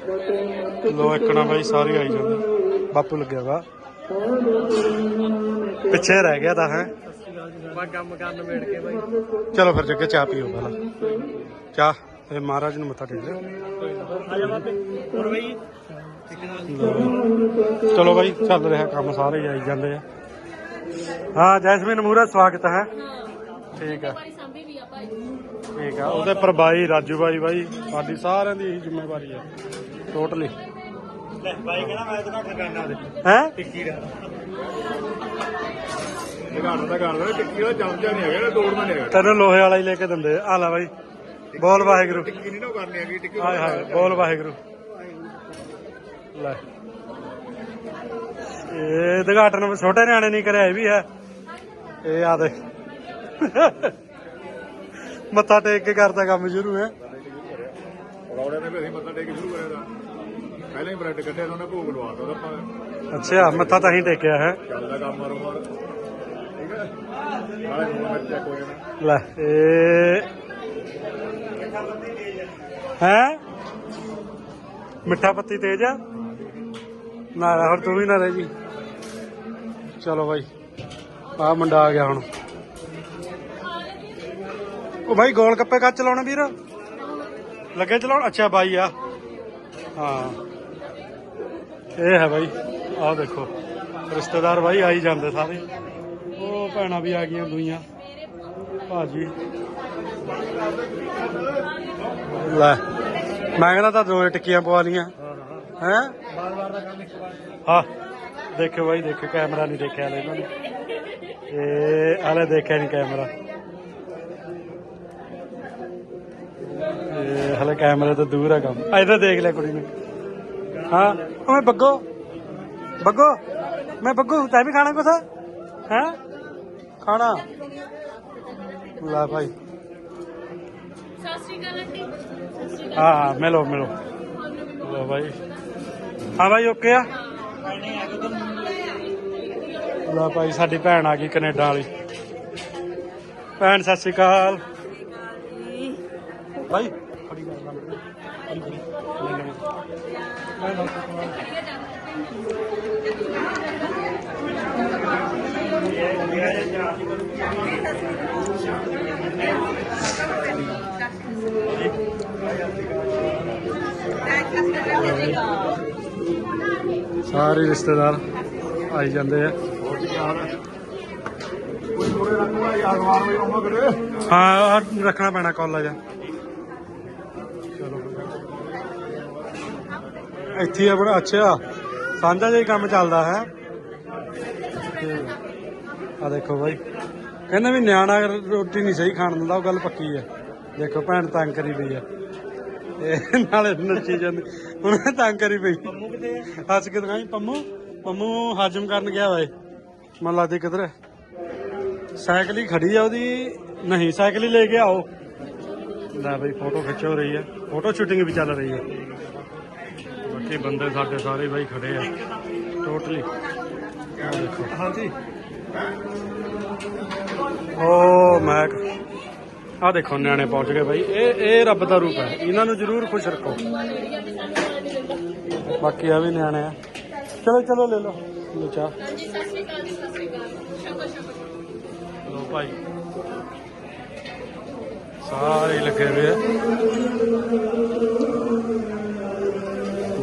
ਲੋ ਇੱਕਣਾ ਬਾਈ, ਸਾਰੇ ਆਈ ਜਾਂਦੇ। ਬਾਪੂ ਲੱਗਿਆ ਵਾ। ਪਿੱਛੇ ਰਹਿ ਗਿਆ ਤਾਂ, ਹੈ। ਮੈਂ ਕੰਮ ਕਰਨ ਵੇੜ ਕੇ ਬਾਈ ਚਲੋ ਫਿਰ ਜੱਗੇ ਚਾਹ ਪੀਓ ਪਹਿਲਾਂ। ਚਾਹ ਤੇ ਮਹਾਰਾਜ ਨੂੰ ਮੱਥਾ ਟੇਕ ਲਿਓ। ਬਾਈ ਚਲੋ ਬਾਈ, ਚੱਲ ਰਿਹਾ ਕੰਮ, ਸਾਰੇ ਆਈ ਜਾਂਦੇ ਆ। ਹਾਂ, ਜੈਸਮੀਨ ਮੂਰਾ ਸਵਾਗਤ ਹੈ। ਠੀਕ ਆ। ਠੀਕ ਆ, ਉਹਦੇ ਪਰ ਬਾਈ ਰਾਜੂ ਬਾਈ ਬਾਈ, ਸਾਡੀ ਸਾਰਿਆਂ ਦੀ ਇਹੀ ਜ਼ਿੰਮੇਵਾਰੀ ਆ। ਟੋਟਲੀ ਬਾਈ ਕਹਿੰਦਾ ਮੈਂ ਤਾਂ ਠਗਾਨਾ ਦੇ ਹੈ? ਟਿੱਕੀ ਦਾ। ਇਹ ਘਾਟ ਦਾ ਘਾਟ ਦਾ ਟਿੱਕੀ ਦਾ ਚਮਚਾ ਨਹੀਂ ਹੈਗਾ ਨਾ ਤੋੜਨਾ ਨਹੀਂ ਹੈਗਾ। ਤੈਨੂੰ ਲੋਹੇ ਵਾਲਾ ਹੀ ਲੈ ਕੇ ਦਿੰਦੇ ਆ। ਲੈ ਬਾਈ। ਬੋਲ ਵਾਹਿਗੁਰੂ। ਟਿੱਕੀ ਨਹੀਂ ਨਾ ਕਰਨੀ ਹੈਗੀ ਟਿੱਕੀ ਹਾਏ ਹਾਏ ਬੋਲ ਵਾਹਿਗੁਰੂ। ਲੈ। ਇਹ ਦਘਾਟਨ ਛੋਟੇ ਨਿਆਣੇ ਨਹੀਂ ਕਰਿਆ ਇਹ ਵੀ ਹੈ। ਇਹ ਆ ਦੇ ਮੱਥਾ ਟੇਕ ਕੇ ਕਰਦਾ ਕੰਮ ਸ਼ੁਰੂ ਹੈ। ਰੌੜੇ ਨੇ ਵੀ ਅਸੀਂ ਮੱਥਾ ਟੇਕ ਕੇ ਸ਼ੁਰੂ ਕਰਿਆ ਦਾ ਪਹਿਲਾਂ ਹੀ ਬ੍ਰੈਡ ਕੱਢਿਆ ਉਹਨੇ ਭੋਗ ਲਵਾਤਾ ਉਹਦਾ ਆਪਾਂ ਅੱਛਾ ਮੱਥਾ ਤਾਂ ਹੀ ਟੇਕਿਆ ਹੈ। ਚੱਲਦਾ ਕੰਮ ਮਾਰੋ ਮਾਰ। ਠੀਕ ਹੈ? ਨਾਲੇ ਹੁਣ ਮੈਂ ਚੈੱਕ ਹੋ ਜਾਣਾ। ਲੈ ਇਹ ਹੈ? ਮਿੱਠਾ ਪੱਤੀ ਤੇਜ ਆ? ਨਾ ਹੁਣ ਤੂੰ ਵੀ ਨਾ ਰਹਿ ਜੀ। ਚਲੋ ਬਾਈ ਆ ਮੁੰਡਾ ਆ ਗਿਆ ਹੁਣ। ਉਹ ਬਾਈ ਗੋਲ ਗੱਪੇ ਕੱਚ ਚਲਾਉਣਾ ਵੀਰ? ਲੱਗੇ ਚਲਾਉਣ? ਅੱਛਾ ਬਾਈ ਆ। ਹਾਂ। ਇਹ ਹੈ ਬਾਈ ਆਹ ਦੇਖੋ ਰਿਸ਼ਤੇਦਾਰ ਬਾਈ ਆਈ ਜਾਂਦੇ ਸਾਰੇ। ਉਹ ਭੈਣਾਂ ਵੀ ਆ ਗਈਆਂ ਦੂਈਆਂ। ਭਾਜੀ। ਲੈ ਮੈਂ ਕਹਿੰਦਾ ਤਾਂ ਦੋ ਟਿੱਕੀਆਂ ਪਵਾ ਲੀਆਂ ਹੈ? ਬਾਰ ਬਾਰ ਦਾ ਕੰਮ ਇੱਕ ਵਾਰ ਹਾਂ ਦੇਖੋ ਬਾਈ ਦੇਖੋ ਕੈਮਰਾ ਨਹੀਂ ਦੇਖਿਆ ਹਲੇ ਇਹਨਾਂ ਨੇ। ਇਹ ਹਲੇ ਦੇਖਿਆ ਨਹੀਂ ਕੈਮਰਾ। ਇਹ ਹਲੇ ਕੈਮਰੇ ਤੋਂ ਦੂਰ ਆ ਕੰਮ। ਇੱਧਰ ਦੇਖ ਲੈ ਕੁੜੀ ਨੂੰ। ਹਾਂ। ਉਹ ਮੈਂ ਬੱਗੋ। ਬੱਗੋ। ਮੈਂ ਬੱਗੂ ਤੈਂ ਵੀ ਖਾਣਾ ਕੁਛ? ਹੈ? ਖਾਣਾ। ਲੈ ਭਾਈ। ਸਤਿ ਸ਼੍ਰੀ ਅਕਾਲ ਆਂਟੀ ਹਾਂ ਹਾਂ ਮਿਲੋ ਮਿਲੋ। ਲੋ ਭਾਈ। ਹਾਂ ਭਾਈ ਓਕੇ ਆ? ਲੈ ਭਾਈ ਸਾਡੀ ਭੈਣ ਆ ਗਈ ਕੈਨੇਡਾ ਵਾਲੀ। ਭੈਣ ਸਤਿ ਸ਼੍ਰੀ ਅਕਾਲ। ਭਾਈ ਫੜੀ ਗੱਲ ਨਾਲ ਫੜੀ ਫੜੀ ਲੈ ਲਓ। ਲੈ ਲਓ। ਸਾਰੇ ਰਿਸ਼ਤੇਦਾਰ ਆਈ ਜਾਂਦੇ ਆ। ਹੈ ਕੋਈ ਥੋੜੇ ਰੱਖਣਾ ਯਾਰ ਵਾਰ ਵੀ ਆਉਣਾ ਕਰੇ ਹਾਂ ਆਹ ਰੱਖਣਾ ਪੈਣਾ ਕਾਲਜ। ਆ ਇੱਥੇ ਆ ਬੜਾ ਅੱਛਾ। ਸਾਂਝਾ ਜਿਹਾ ਕੰਮ ਚੱਲਦਾ ਹੈ। ਆ ਦੇਖੋ ਬਾਈ। ਕਹਿੰਦੇ ਵੀ ਨਿਆਣਾ ਰੋਟੀ ਨਹੀਂ ਸਹੀ ਖਾਣ ਦਿੰਦਾ ਉਹ ਗੱਲ ਪੱਕੀ ਹੈ। ਦੇਖੋ ਭੈਣ ਤੰਗ ਕਰੀ ਪਈ ਆ। ਇਹ ਨਾਲੇ ਨੱਚੀ ਜਾਂਦੀ। ਉਹਨੇ ਤੰਗ ਕਰੀ ਪਈ। ਹੱਸ ਕੇ ਦਿਖਾਈ। ਪੰਮੂ ਪੰਮੂ ਹਾਜਮ ਕਰਨ ਗਿਆ ਓਏ ਮਨ ਲੱਗਦਾ ਕਿਧਰ? ਸਾਈਕਲ ਹੀ ਖੜੀ ਆ ਉਹਦੀ। ਨਹੀਂ ਸਾਈਕਲ ਹੀ ਲੈ ਕੇ ਆਓ। ਲੈ ਬਈ ਫੋਟੋ ਖਿੱਚ ਰਹੀ ਹੈ। ਫੋਟੋ ਸ਼ੂਟਿੰਗ ਵੀ ਚੱਲ ਰਹੀ ਹੈ। ਬਾਕੀ ਬੰਦੇ ਸਾਡੇ ਸਾਰੇ ਬਾਈ ਖੜੇ ਆ। ਟੋਟਲੀ ਹਾਂਜੀ। ਓ ਮੈਕ ਆ ਦੇਖੋ ਨਿਆਣੇ ਪਹੁੰਚ ਗਏ ਬਾਈ। ਇਹ ਇਹ ਰੱਬ ਦਾ ਰੂਪ ਹੈ। ਇਹਨਾਂ ਨੂੰ ਜ਼ਰੂਰ ਖੁਸ਼ ਰੱਖੋ। ਬਾਕੀ ਆ ਵੀ ਨਿਆਣੇ ਆ। ਚਲੋ ਚਲੋ ਲੈ ਲਓ। ਲੋ ਚਾਹ। ਹਾਂਜੀ ਸਤਿ ਸ਼੍ਰੀ ਅਕਾਲ ਜੀ ਸਤਿ ਸ਼੍ਰੀ ਅਕਾਲ। ਸ਼ੁਕਰ ਸ਼ੁਕਰ ਲੋ ਭਾਈ। ਸਾਰੇ ਲੱਗੇ ਹੋਏ ਆ।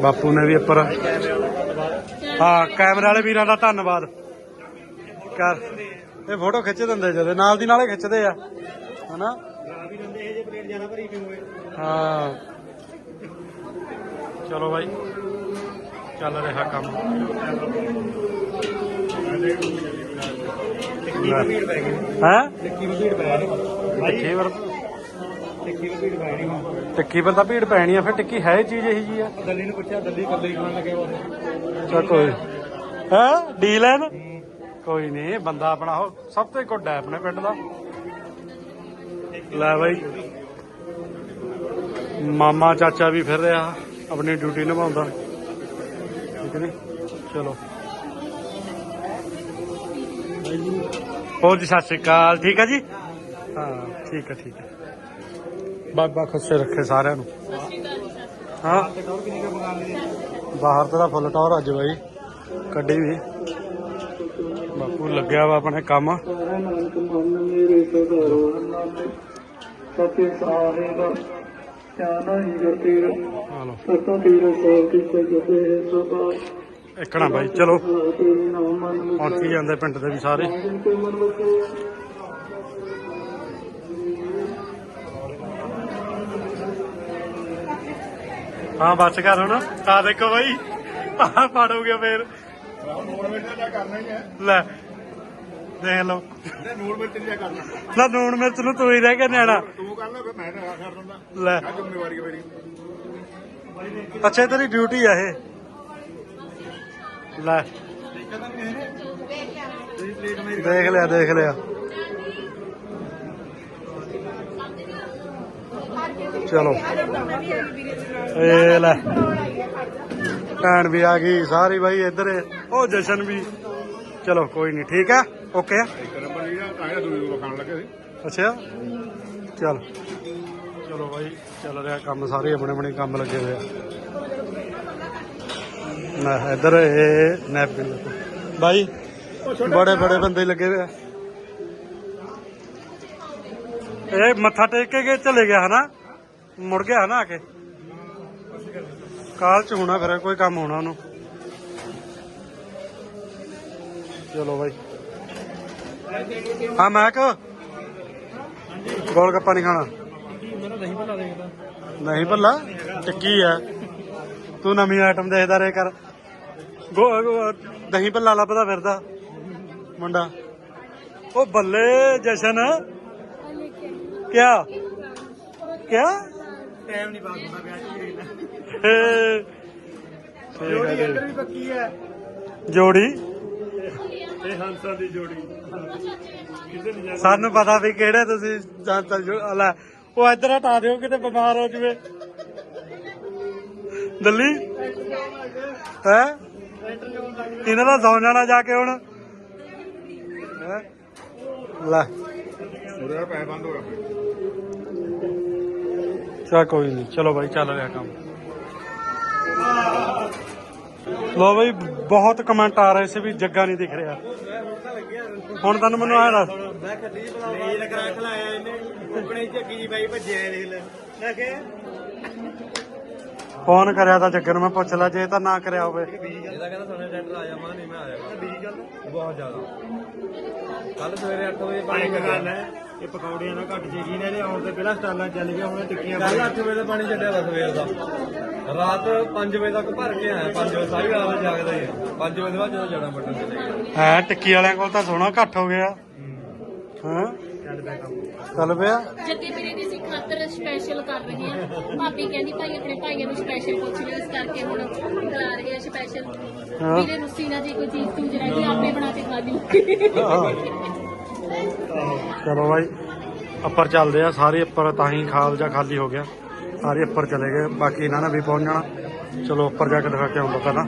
ਬਾਪੂ ਨੇ ਵੀ ਉੱਪਰ। ਹਾਂ ਕੈਮਰੇ ਵਾਲੇ ਵੀਰਾਂ ਦਾ ਧੰਨਵਾਦ। ਕਰ। ਇਹ ਫੋਟੋ ਖਿੱਚ ਦਿੰਦੇ ਜਦੇ ਨਾਲ ਦੀ ਨਾਲੇ ਖਿੱਚਦੇ ਆ। ਹਨਾ? ਹਾਂ। ਚਲੋ ਭਾਈ ਚੱਲ ਰਿਹਾ ਕੰਮ। ਹੈ? ਟਿੱਕੀ ਵੀ ਭੀੜ ਪੈ ਗਈ। ਟਿੱਕੀ ਪਰ ਟਿੱਕੀ ਵੀ ਭੀੜ ਪੈ ਗਈ ਟਿੱਕੀ ਪਰ ਤਾਂ ਭੀੜ ਪੈਣੀ ਆ ਫਿਰ ਟਿੱਕੀ ਹੈ ਚੀਜ਼ ਇਹੀ ਜੀ ਆ। ਦੱਲੀ ਨੂੰ ਪੁੱਛਿਆ ਦੱਲੀ ਕੱਲੇ ਹੀ ਖਾਣ ਲੱਗੇ ਉਹ ਚਾ ਕੋਈ। ਹੈ? ਡੀਲ ਹੈ ਨਾ ਕੋਈ ਨਹੀਂ ਬੰਦਾ ਆਪਣਾ ਉਹ ਸਭ ਤੋਂ ਗੁੱਡ ਹੈ ਆਪਣੇ ਪਿੰਡ ਦਾ। ਲੈ ਬਾਈ। ਮਾਮਾ ਚਾਚਾ ਵੀ ਫਿਰ ਰਿਹਾ ਆਪਣੀ ਡਿਊਟੀ ਨਿਭਾਉਂਦਾ। ਠੀਕ ਨਹੀਂ ਚਲੋ। ਹੋਰ ਜੀ ਸਤਿ ਸ਼੍ਰੀ ਅਕਾਲ। ਠੀਕ ਹੈ ਜੀ? ਹਾਂ ਠੀਕ ਹੈ ਠੀਕ ਹੈ ਬਾਬਾ ਖੁਸ਼ੇ ਰੱਖੇ ਸਾਰਿਆਂ ਨੂੰ। ਹਾਂ। ਬਾਹਰ ਦਾ ਫੁੱਲ ਟੌਰ ਅੱਜ ਬਾਈ, ਕੱਢੀ ਵੀ। ਬਾਪੂ ਲੱਗਿਆ ਵਾ ਆਪਣੇ ਕੰਮ। ਨਾਨਕ ਮਨ ਸਤੇ ਸਾਰੇ ਦਾ ਚਾਨਾ ਹੀ ਗਤੀਰ ਆ ਲਓ ਸਤਾ ਤੀਰ ਸੋਲ ਕੀ ਸਜਦੇ ਸਦਾ ਇੱਕਣਾ ਬਾਈ ਚਲੋ ਤੇਰੇ ਜਾਂਦੇ ਪਿੰਡ ਦੇ ਵੀ ਸਾਰੇ ਜਿਨ ਤੇ ਮਨ ਵਸੇ ਹਾਂ ਬਸ ਕਰ ਹੁਣ। ਆ ਦੇਖੋ ਬਾਈ। ਆ ਪਾੜੋਗੇ ਫੇਰ। ਨੂਣ ਮਿਰਚ ਦਾ ਕਰਨਾ ਹੀ ਹੈ ਲੈ ਦੇਖ ਲਓ। ਇਹਨੇ ਨੂਣ ਮਿਰਚ ਕਰਨਾ ਨਾ ਮਿਰਚ ਨੂੰ ਤੂੰ ਹੀ ਰਹਿ ਕੇ ਨਿਆਣਾ। ਤੂੰ ਕਰ ਲੈ। ਫਿਰ ਮੈਂ ਤਾਂ ਕਰ ਦਿੰਦਾ ਲੈ ਆ ਜ਼ਿੰਮੇਵਾਰੀ ਹੈ ਮੇਰੀ ਅੱਛਾ ਤੇਰੀ ਡਿਊਟੀ ਆ ਇਹ ਲੈ ਦੇਖ ਲਿਆ ਦੇਖ ਲਿਆ। ਚਲੋ। ਇਹ ਲੈ। ਭੈਣ ਵੀ ਆ ਗਈ, ਸਾਰੀ ਬਾਈ ਇੱਧਰ। ਉਹ ਜਸ਼ਨ ਵੀ। ਚਲੋ, ਕੋਈ ਨਹੀਂ ਠੀਕ ਆ? ਓਕੇ ਆ? ਅੱਛਾ। ਚਲ। ਚਲੋ ਬਾਈ, ਚੱਲ ਰਿਹਾ ਕੰਮ ਸਾਰੇ, ਆਪਣੇ ਆਪਣੇ ਕੰਮ ਲੱਗੇ ਹੋਏ ਆ। ਨਾ ਇੱਧਰ ਇਹ ਨੈਪਕਿਨ ਬਾਈ, ਬੜੇ ਬੜੇ ਬੰਦੇ ਲੱਗੇ ਹੋਏ ਆ। ਇਹ ਮੱਥਾ ਟੇਕ ਕੇ ਗਏ ਚਲੇ ਗਿਆ, ਹਨਾ? ਮੁੜ ਗਿਆ ਹਨਾ ਆ ਕੇ? ਕਾਲ ਚ ਹੋਣਾ ਫਿਰ ਕੋਈ ਕੰਮ ਹੋਣਾ ਉਹਨੂੰ। ਚਲੋ ਬਾਈ। ਹਾਂ ਮੈਂ ਕਹ ਗੋਲ ਗੱਪਾ ਨਹੀਂ ਖਾਣਾ। ਨਹੀਂ ਭਲਾ ਟਿੱਕੀ ਆ। ਤੂੰ ਨਵੀਂ ਆਈਟਮ ਦੇਖਦਾ ਰਹੇ ਕਰ। ਦਹੀਂ ਭੱਲਾ ਲੱਭਦਾ ਫਿਰਦਾ ਮੁੰਡਾ। ਉਹ ਬੱਲੇ ਜਸ਼ਨ। ਕਿਆ? ਕਿਆ? ਟਾਈਮ ਨਹੀਂ ਪਾਸ ਹੁੰਦਾ ਵਿਆਹ ਚ ਵੀ ਏ, ਠੀਕ ਜੋੜੀ ਹੈ ਇੱਧਰ ਜੀ ਵੀ ਪੱਕੀ ਹੈ। ਜੋੜੀ? ਇਹ ਹੰਸਾਂ ਦੀ ਜੋੜੀ। ਕਿਸੇ ਨਹੀਂ ਜਾ ਸਾਨੂੰ ਪਤਾ ਵੀ ਕਿਹੜੇ ਤੁਸੀਂ ਜਾਣਤਾ ਜੋ ਲੈ ਉਹ ਇੱਧਰ ਹਟਾ ਦਿਓ ਕਿਤੇ ਬਿਮਾਰ ਹੋ ਜਵੇ। ਦਿੱਲੀ? ਹੈ? ਇਹਨਾਂ ਦਾ ਸੌਂ ਜਾਣਾ ਜਾ ਕੇ ਹੁਣ। ਹੈਂ? ਲੈ। ਉਹਦੇ ਨਾਲ ਪੈਸੇ ਬੰਦ ਹੋ ਗਏ ਚਾ ਕੋਈ ਨਹੀਂ ਚਲੋ ਭਾਈ ਚੱਲ ਰਿਹਾ ਕੰਮ। ਲੋ ਬਈ ਬਹੁਤ ਕਮੈਂਟ ਆ ਰਹੇ ਸੀ ਵੀ ਜੱਗਾ ਨਹੀਂ ਦਿਖ ਰਿਹਾ। ਹੁਣ ਤੁਹਾਨੂੰ ਮੈਨੂੰ ਆਇਆ ਦੱਸ। ਮੈਂ ਖੱਲੀ ਜੀ ਬਣਾ ਲੈ ਲਗਾ ਖਲਾਇਆ ਇਹਨੇ। ਕੁਕੜੇ ਝੱਗੀ ਜੀ ਬਾਈ ਭੱਜਿਆ ਦੇਖ ਲੈ। ਲੈ ਕੇ ਫੋਨ ਕਰਿਆ ਤਾਂ ਜੱਗੇ ਨੂੰ ਮੈਂ ਪੁੱਛ ਲਾ ਜੇ ਤਾਂ ਨਾ ਕਰਿਆ ਹੋਵੇ। ਇਹਦਾ ਕਹਿੰਦਾ ਸੋਨੇ ਟੈਂਡਰ ਆ ਜਾ ਮਾਂ ਨਹੀਂ ਮੈਂ ਆਇਆ ਬੀਜੀ ਗੱਲ। ਬਹੁਤ ਜ਼ਿਆਦਾ। ਕੱਲ ਸਵੇਰੇ 8 ਵਜੇ ਪਾਣੀ ਗੱਲ ਹੈ ਇਹ ਪਕੌੜਿਆਂ ਦਾ ਘੱਟ ਸੀ ਜੀ ਨੇ ਇਹਦੇ ਆਉਣ ਤੇ ਪਹਿਲਾਂ ਸਟਾਲਾਂ ਚੱਲ ਗਈਆਂ ਹੁਣ ਇਹ ਟਿੱਕੀਆਂ ਕੱਲ 8 ਵਜੇ ਦਾ ਪਾਣੀ ਛੱਡਿਆ ਦਾ ਸਵੇਰ ਦਾ। ਰਾਤ 5 ਵਜੇ ਤੱਕ ਭਰ ਕੇ ਆਇਆ 5 ਵਜੇ ਸਾਰੀ ਰਾਤ ਜਾਗਦਾ ਹੀ 5 ਵਜੇ ਦੇ ਬਾਅਦ ਜਦੋਂ ਜਾਣਾ ਬੱਟਨ ਚਲੇ ਹੈ ਟਿੱਕੀ ਵਾਲਿਆਂ ਕੋਲ ਤਾਂ ਸੋਨਾ ਘੱਟ ਹੋ ਗਿਆ। ਹਾਂ? ਚੱਲ ਪਿਆ? ਜੱਗੇ ਵੀਰੇ ਦੀ ਅਸੀਂ ਖਾਤਰ ਸਪੈਸ਼ਲ ਕਰ ਰਹੇ ਹਾਂ। ਭਾਬੀ ਕਹਿੰਦੀ ਭਾਈ ਆਪਣੇ ਭਾਈਆਂ ਨੂੰ ਸਪੈਸ਼ਲ ਪੁੱਛ ਲਿਓ ਇਸ ਕਰਕੇ ਹੁਣ ਬੁਲਾ ਰਹੇ ਆ ਸਪੈਸ਼ਲ। ਵੀਰੇ ਰੁੱਸੀ ਨਾ ਜੀ ਕੋਈ ਚੀਜ਼ ਤੂੰ ਰਹਿ ਗਈ ਆਪੇ ਬਣਾ ਕੇ ਖਾ ਲਈ ਚਲੋ ਬਾਈ ਉੱਪਰ ਚੱਲਦੇ ਆ, ਸਾਰੇ ਉੱਪਰ ਤਾਂ ਹੀ ਖਾਲ ਜਾਂ ਖਾਲੀ ਹੋ ਗਿਆ। ਸਾਰੇ ਉੱਪਰ ਚਲੇ ਗਏ, ਬਾਕੀ ਇਹਨਾਂ ਨੇ ਵੀ ਪਹੁੰਚ ਜਾਣਾ। ਚਲੋ ਉੱਪਰ ਜਾ ਕੇ ਦਿਖਾ ਕੇ ਆਉਂਦਾ ਪਹਿਲਾਂ।